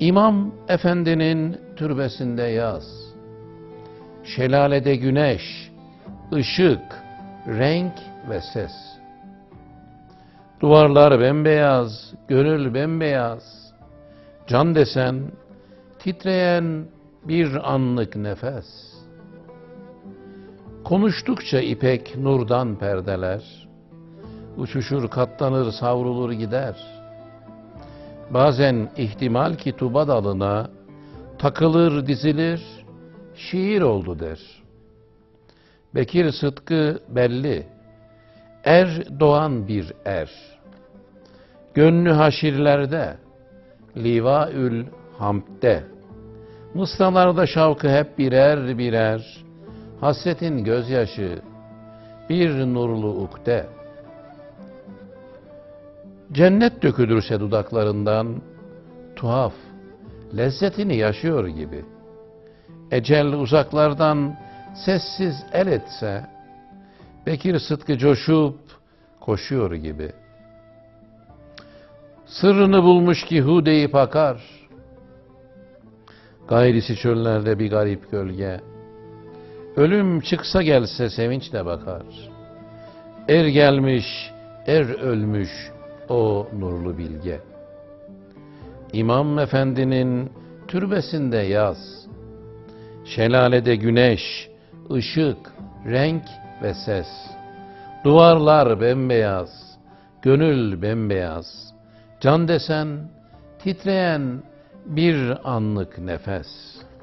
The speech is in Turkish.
İmam Efendi'nin türbesinde yaz. Şelalede güneş, ışık, renk ve ses. Duvarlar bembeyaz, gönül bembeyaz. Can desen, titreyen bir anlık nefes. Konuştukça ipek nurdan perdeler. Uçuşur, katlanır, savrulur gider. Bazen ihtimal ki tuba dalına takılır, dizilir, şiir oldu der. Bekir Sıtkı belli, er doğan bir er. Gönlü haşirlerde, livaül hamdde. Mısralarda şavkı hep birer birer, hasretin gözyaşı, bir nurlu ukde. Cennet dökülürse dudaklarından, tuhaf, lezzetini yaşıyor gibi. Ecel uzaklardan sessiz el etse, Bekir Sıtkı coşup koşuyor gibi. Sırrını bulmuş ki hu deyip akar. Gayrisi çöllerde bir garip gölge. Ölüm çıksa gelse sevinçle bakar. Er gelmiş, er ölmüş o nurlu bilge. İmam Efendi'nin türbesinde yaz. Şelalede güneş, ışık, renk ve ses. Duvarlar bembeyaz, gönül bembeyaz. Can desen titreyen bir anlık nefes.''